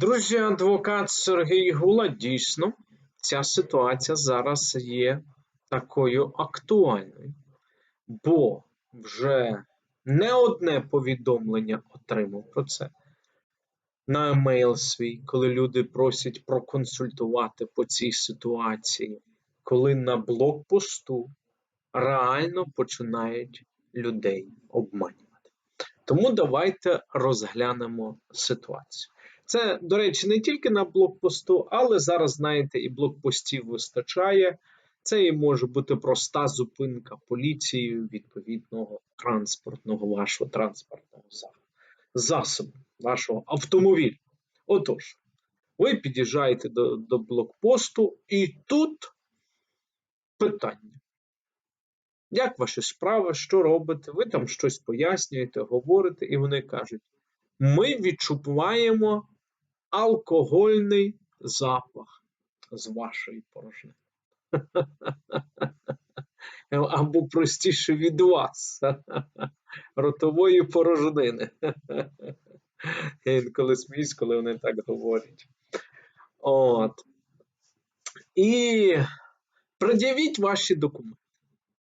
Друзі, адвокат Сергій Гула, дійсно, ця ситуація зараз є такою актуальною, бо вже не одне повідомлення отримав про це на емейл свій, коли люди просять проконсультувати по цій ситуації, коли на блокпосту реально починають людей обманювати. Тому давайте розглянемо ситуацію. Це, до речі, не тільки на блокпосту, але зараз, знаєте, і блокпостів вистачає. Це і може бути проста зупинка поліцією відповідного транспортного вашого транспортного засобу, вашого автомобіля. Отож, ви під'їжджаєте до, до блокпосту, і тут питання. Як ваші справи, що робите? Ви там щось пояснюєте, говорите, і вони кажуть: ми відчуваємо алкогольний запах з вашої порожнини. Або простіше від вас, ротової порожнини. Я інколи сміюсь, коли вони так говорять. От. І пред'явіть ваші документи.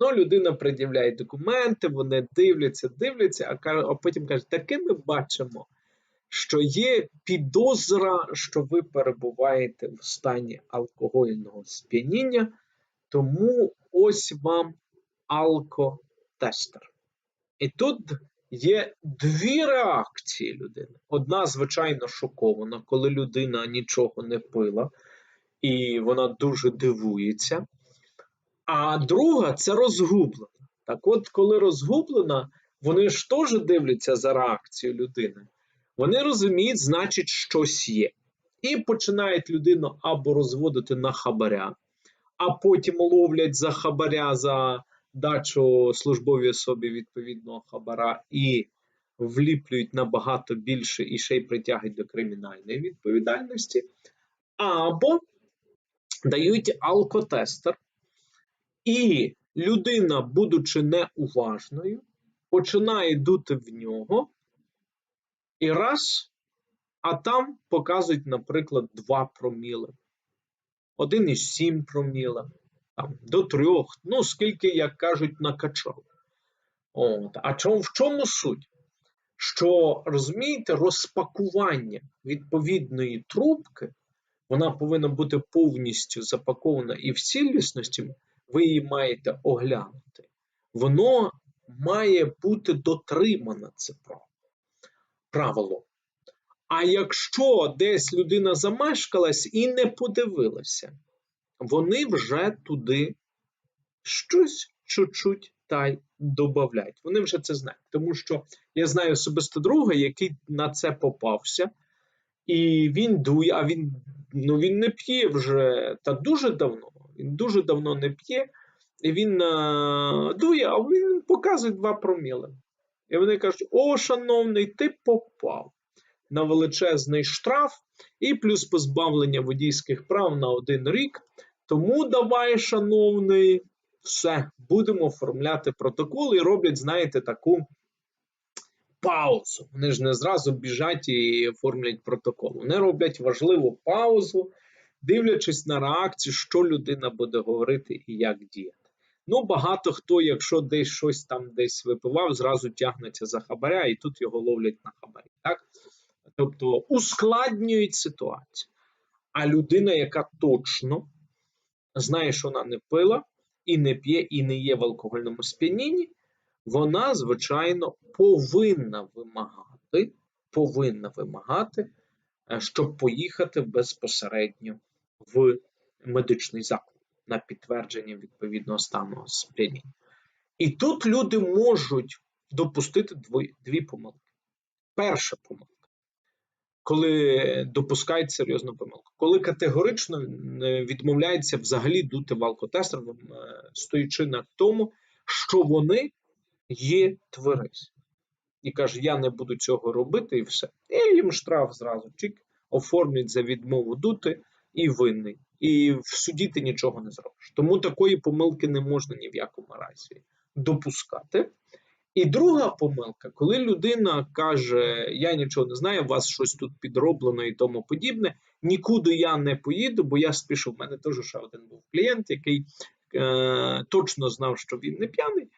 Ну, людина пред'являє документи, вони дивляться, дивляться, а потім кажуть, таки ми бачимо, що є підозра, що ви перебуваєте в стані алкогольного сп'яніння, тому ось вам алкотестер. І тут є дві реакції людини. Одна, звичайно, шокована, коли людина нічого не пила, і вона дуже дивується. А друга це розгублена. Так от, коли розгублена, вони ж теж дивляться за реакцією людини. Вони розуміють, значить, щось є. І починають людину або розводити на хабаря, а потім ловлять за хабаря за дачу службовій особі відповідного хабара і вліплюють набагато більше і ще й притягують до кримінальної відповідальності, або дають алкотестер, і людина, будучи неуважною, починає дути в нього. І раз, а там показують, наприклад, 2 проміли, 1,7 проміла, там, до 3, ну, скільки, як кажуть, накачав. От. А чому, в чому суть? Що, розумієте, розпакування відповідної трубки, вона повинна бути повністю запакована і в цілісності, ви її маєте оглянути. Воно має бути дотримане це право правило. А якщо десь людина замешкалась і не подивилася, вони вже туди щось чуть-чуть та й додають. Вони вже це знають. Тому що я знаю особисто друга, який на це попався, і він дує, а він ну, він не п'є вже та дуже давно. Він дуже давно не п'є, і він а, дує, а він показує два проміли. І вони кажуть: О, шановний, ти попав на величезний штраф і плюс позбавлення водійських прав на один рік. Тому давай, шановний, все, будемо оформляти протокол і роблять, знаєте, таку паузу. Вони ж не зразу біжать і оформлять протокол. Вони роблять важливу паузу, дивлячись на реакцію, що людина буде говорити і як діяти. Ну, багато хто, якщо десь щось там десь випивав, зразу тягнеться за хабаря, і тут його ловлять на хабарі. Так? Тобто ускладнюють ситуацію. А людина, яка точно знає, що вона не пила, і не п'є, і не є в алкогольному сп'янінні, вона, звичайно, повинна вимагати, повинна вимагати, е, щоб поїхати безпосередньо в медичний заклад на підтвердження відповідного стану сп'яніння. І тут люди можуть допустити дві, дві помилки. Перша помилка, коли допускають серйозну помилку, коли категорично відмовляється взагалі дути в алкотестер, е, стоячи на тому, що вони є тверезі. І каже, я не буду цього робити, і все. І їм штраф зразу чик, оформлять за відмову дути і винний і в суді ти нічого не зробиш. Тому такої помилки не можна ні в якому разі допускати. І друга помилка, коли людина каже: Я нічого не знаю, у вас щось тут підроблено і тому подібне, нікуди я не поїду, бо я спішу. В мене теж ще один був клієнт, який е, точно знав, що він не п'яний.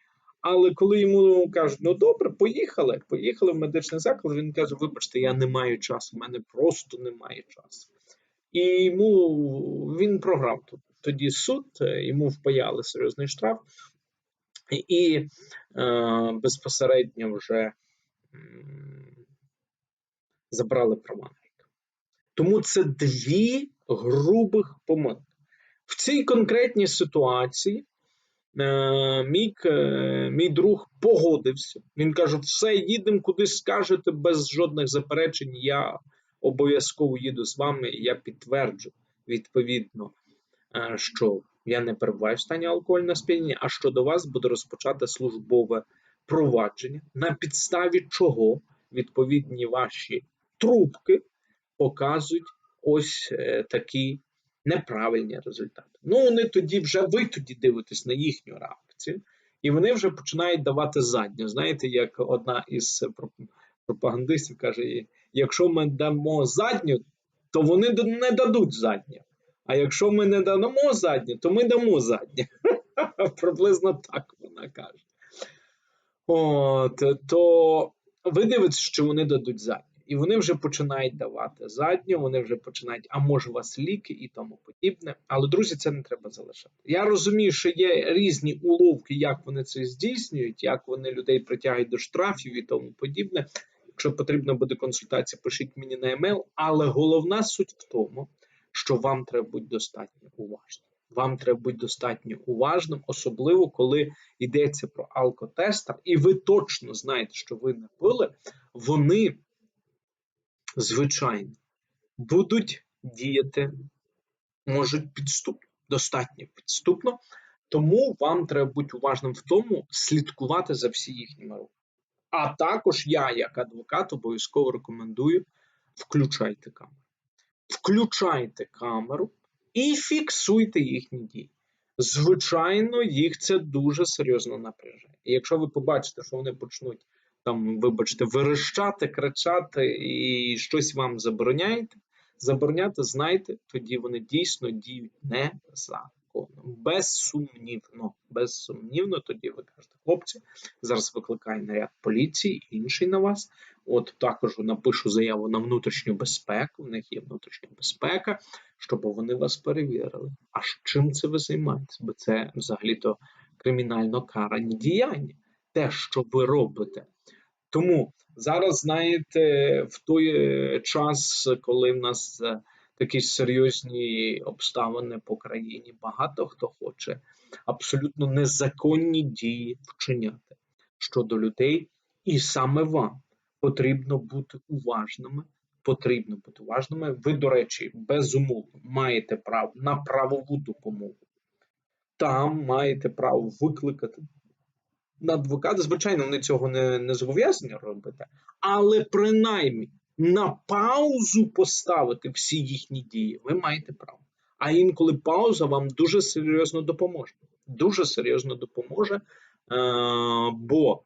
Але коли йому кажуть, ну добре, поїхали, поїхали в медичний заклад, він каже: Вибачте, я не маю часу, в мене просто немає часу. І йому він програв тут. Тоді суд, е, йому впаяли серйозний штраф, і е, безпосередньо вже забрали права на рік. Тому це дві грубих помилки. В цій конкретній ситуації е, мій, е, мій друг погодився. Він каже: все, їдемо куди скажете без жодних заперечень. Я обов'язково їду з вами, і я підтверджу відповідно, е, що я не перебуваю в стані алкогольного сп'яніння, а щодо вас буде розпочати службове провадження, на підставі чого відповідні ваші трубки показують ось е, такі неправильні результати. Ну, вони тоді вже ви тоді дивитесь на їхню реакцію, і вони вже починають давати задню. Знаєте, як одна із пропагандистів каже: якщо ми дамо задню, то вони не дадуть задню. А якщо ми не дамо заднє, то ми дамо заднє. Приблизно так вона каже. От, То ви дивитесь, що вони дадуть задню. І вони вже починають давати задню, вони вже починають, а може у вас ліки і тому подібне. Але, друзі, це не треба залишати. Я розумію, що є різні уловки, як вони це здійснюють, як вони людей притягують до штрафів і тому подібне. Якщо потрібна буде консультація, пишіть мені на емейл. Але головна суть в тому, що вам треба бути достатньо уважним. Вам треба бути достатньо уважним, особливо коли йдеться про алкотестер, і ви точно знаєте, що ви не пили, вони, звичайно, будуть діяти, можуть підступно, достатньо підступно. Тому вам треба бути уважним в тому, слідкувати за всі їхніми рухами. А також я, як адвокат, обов'язково рекомендую включайте камеру включайте камеру і фіксуйте їхні дії. Звичайно, їх це дуже серйозно напряжає. І якщо ви побачите, що вони почнуть там, вибачте, верещати, кричати і щось вам забороняєте, забороняти, знайте, тоді вони дійсно діють не за законом. Безсумнівно, безсумнівно, тоді ви кажете, хлопці, зараз викликає наряд поліції, інший на вас. От також напишу заяву на внутрішню безпеку. В них є внутрішня безпека, щоб вони вас перевірили. А чим це ви займаєтесь? Бо це взагалі-то кримінально карані діяння, те, що ви робите. Тому зараз, знаєте, в той час, коли в нас е, такі серйозні обставини по країні. Багато хто хоче абсолютно незаконні дії вчиняти щодо людей, і саме вам потрібно бути уважними. Потрібно бути уважними. Ви, до речі, безумовно маєте право на правову допомогу. Там маєте право викликати на адвоката. Звичайно, вони цього не не зобов'язані робити, але принаймні на паузу поставити всі їхні дії, ви маєте право. А інколи пауза вам дуже серйозно допоможе. Дуже серйозно допоможе, е, бо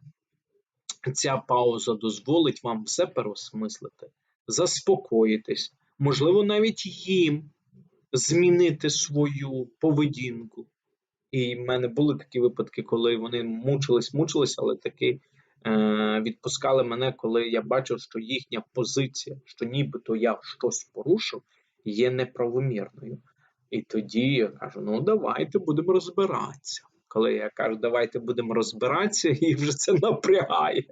ця пауза дозволить вам все переосмислити, заспокоїтись, можливо, навіть їм змінити свою поведінку. І в мене були такі випадки, коли вони мучились, мучились, але таки відпускали мене, коли я бачив, що їхня позиція, що нібито я щось порушив, є неправомірною. І тоді я кажу: ну давайте будемо розбиратися. Коли я кажу, давайте будемо розбиратися, і вже це напрягає.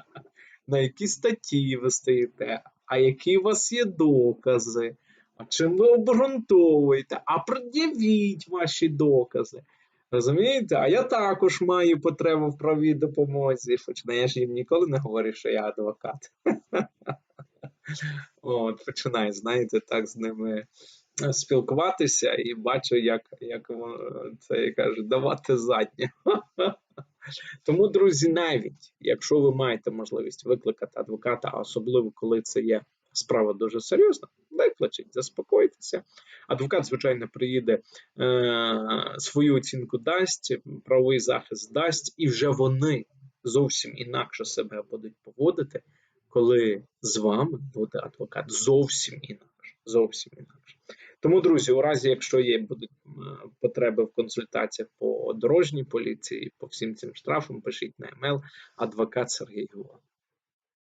На які статті ви стоїте, а які у вас є докази, а чим ви обґрунтовуєте, а пред'явіть ваші докази. Розумієте? А я також маю потребу в правій допомозі. Хоч я ж їм ніколи не говорю, що я адвокат. От, Починаю, знаєте, так з ними спілкуватися і бачу, як як це кажуть, давати заднє. Тому, друзі, навіть якщо ви маєте можливість викликати адвоката, особливо коли це є справа дуже серйозна, викличіть, заспокойтеся. Адвокат, звичайно, приїде е, свою оцінку дасть, правовий захист дасть, і вже вони зовсім інакше себе будуть поводити, коли з вами буде адвокат. Зовсім інакше. Зовсім інакше. Тому, друзі, у разі, якщо є будуть потреби в консультаціях по дорожній поліції, по всім цим штрафам, пишіть на емейл адвокат Сергій Гула.